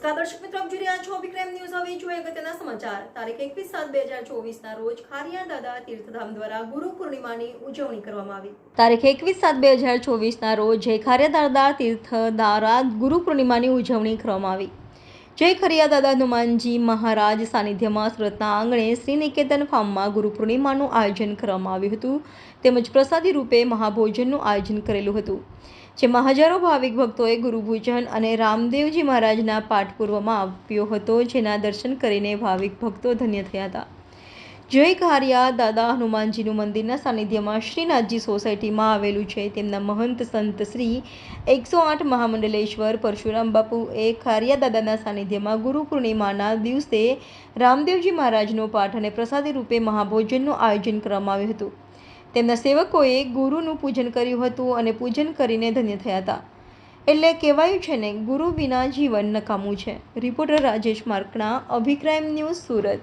નમસ્કાર, દર્શક મિત્રો, આપ જોઈ રહ્યા છો વિક્રમ ન્યૂઝ. હવે જોઈએ અગત્યના સમાચાર. તારીખ એકવીસ સાત બે હજાર ચોવીસના રોજ ખારિયા દાદા તીર્થધામ દ્વારા ગુરુ પૂર્ણિમાની ઉજવણી કરવામાં આવી. તારીખ એકવીસ સાત બે હજાર ચોવીસના રોજ જય ખારિયા દાદા તીર્થ દ્વારા ગુરુ પૂર્ણિમાની ઉજવણી કરવામાં આવી. જય ખરિયા દાદા હનુમાનજી મહારાજ સાનિધ્યમાં સુરતના આંગણે શ્રી નિકેતન ફાર્મમાં ગુરુ પૂર્ણિમાનું આયોજન કરવામાં આવ્યું હતું. તેમજ પ્રસાદી રૂપે મહાભોજનનું આયોજન કરેલું હતું. જેમાં હજારો ભાવિક ભક્તોએ ગુરુભૂજન અને રામદેવજી મહારાજના પાઠ પૂર્વમાં આપ્યો હતો, જેના દર્શન કરીને ભાવિક ભક્તો ધન્ય થયા હતા. જય ખારિયા દાદા હનુમાનજીનું મંદિરના સાનિધ્યમાં શ્રીનાથજી સોસાયટીમાં આવેલું છે. તેમના મહંત સંત શ્રી એકસો આઠ મહામંડલેશ્વર પરશુરામ બાપુ એ ખારિયા દાદાના સાનિધ્યમાં ગુરુ પૂર્ણિમાના દિવસે રામદેવજી મહારાજનો પાઠ અને પ્રસાદી રૂપે મહાભોજનનું આયોજન કરવામાં આવ્યું હતું. તેમના સેવકોએ ગુરુનું પૂજન કર્યું હતું અને પૂજન કરીને ધન્ય થયા હતા. એટલે કહેવાયું છે ને, ગુરુ વિના જીવન નકામું છે. રિપોર્ટર રાજેશ માર્કણા અભિક્રાઇમ ન્યૂઝ સુરત.